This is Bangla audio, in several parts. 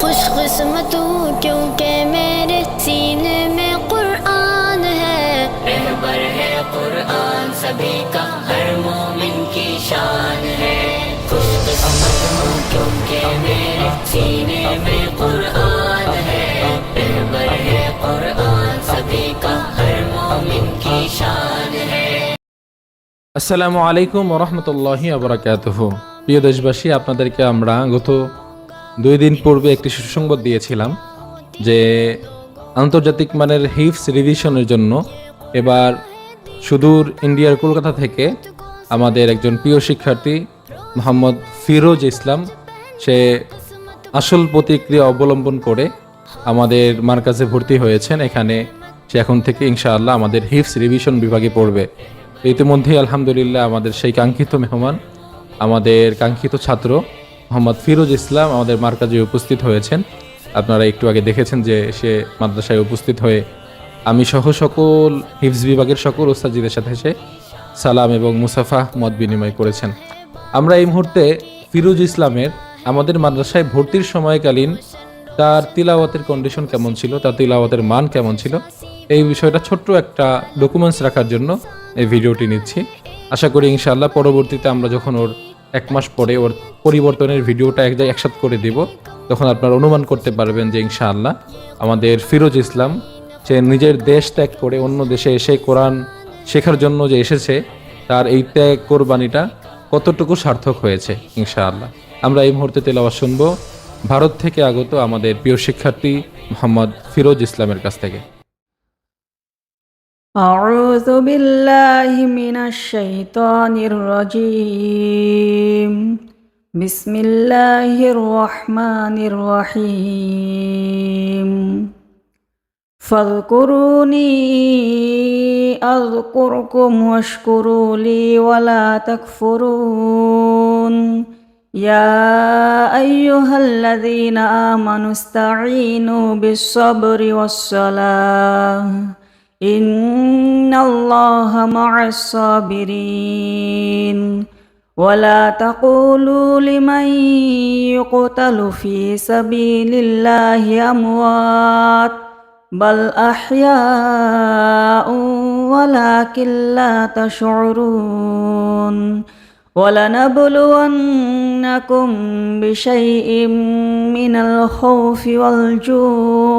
خوش قسمت ہوں کیونکہ میرے سینے میں قرآن ہے۔ رہبر ہے قرآن سبھی کا ہر مومن کی شان ہے۔ خوش قسمت ہوں کیونکہ میرے سینے میں قرآن ہے۔ رہبر ہے قرآن سبھی کا ہر مومن کی شان ہے۔ السلام আসসালামু আলাইকুম রহমতুল্লাহি আবরাকাতহ প্রিয় দেশবাসী আপনাদেরকে আমরা গত দুই দিন পূর্বে একটি সুসংবাদ দিয়েছিলাম যে আন্তর্জাতিক মানের হিপস রিভিশনের জন্য এবার সুদূর ইন্ডিয়ার কলকাতা থেকে আমাদের একজন প্রিয় শিক্ষার্থী মোহাম্মদ ফিরোজ ইসলাম, সে আসল প্রতিক্রিয়া অবলম্বন করে আমাদের মার্কাজে ভর্তি হয়েছেন। এখানে সে এখন থেকে ইনশাআল্লাহ আমাদের হিপস রিভিশন বিভাগে পড়বে। ইতিমধ্যেই আলহামদুলিল্লাহ আমাদের সেই কাঙ্ক্ষিত মেহমান, আমাদের কাঙ্ক্ষিত ছাত্র মোহাম্মদ ফিরোজ ইসলাম আমাদের মার্কাজে উপস্থিত হয়েছেন। আপনারা একটু আগে দেখেছেন যে সে মাদ্রাসায় উপস্থিত হয়ে আমি সহ সকল হিফজ বিভাগের সকল ওস্তাজিদের সাথে সে সালাম এবং মুসাফা মত বিনিময় করেছেন। আমরা এই মুহূর্তে ফিরোজ ইসলামের আমাদের মাদ্রাসায় ভর্তির সময়কালীন তার তিলাওয়াতের কন্ডিশন কেমন ছিল, তার তিলাওয়াতের মান কেমন ছিল, এই বিষয়টা ছোট্ট একটা ডকুমেন্টস রাখার জন্য এই ভিডিওটি নিচ্ছি। আশা করি ইনশাআল্লাহ পরবর্তীতে আমরা যখন ওর এক মাস পরে ওর পরিবর্তনের ভিডিওটা এক একসাথে করে দিব। তখন আপনারা অনুমান করতে পারবেন যে ইনশাআল্লাহ আমাদের ফিরোজ ইসলাম, সে নিজের দেশ ত্যাগ করে অন্য দেশে এসে কোরআন শেখার জন্য যে এসেছে, তার এই ত্যাগ কোরবানিটা কতটুকু সার্থক হয়েছে ইনশাআল্লাহ। আমরা এই মুহূর্তে তেলাওয়াত শুনব ভারত থেকে আগত আমাদের প্রিয় শিক্ষার্থী মোহাম্মদ ফিরোজ ইসলামের কাছ থেকে। أعوذ بالله من الشيطان الرجيم. بسم الله الرحمن الرحيم. فاذكروني أذكركم واشكروا لي ولا تكفرون. يا أيها الذين آمنوا استعينوا بالصبر والصلاة. إن الله مع الصابرين ولا تقولوا لمن يقتل في سبيل الله أموات بل أحياء ولكن لا تشعرون ولنبلونكم بشيء من الخوف والجوع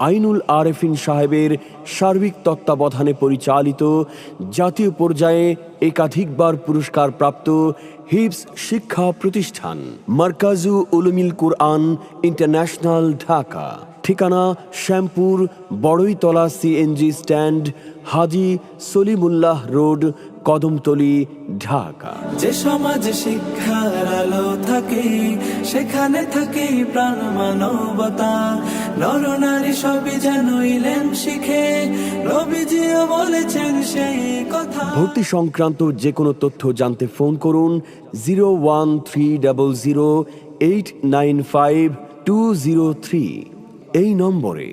আইনুল আরেফিন সাহেবের সার্বিক তত্ত্বাবধানে পরিচালিত জাতীয় পর্যায়ে একাধিকবার পুরস্কার প্রাপ্ত হিপস শিক্ষা প্রতিষ্ঠান, মার্কাজু উলুমিল কুরআন ইন্টারন্যাশনাল ঢাকা। ঠিকানা Shyampur, Boroitola CNG stand, Haji Salimullah road Kadamtali Dhaka. যে সমাজে শিক্ষার আলো থাকে সেখানে থাকে প্রাণ মানবতা। নর নারী সবই যেন ইলেম শিখে বলেছেন সেই কথা। ভর্তি সংক্রান্ত যে কোনো তথ্য জানতে ফোন করুন zero one three double zero eight nine five two zero three. এই নম্বরে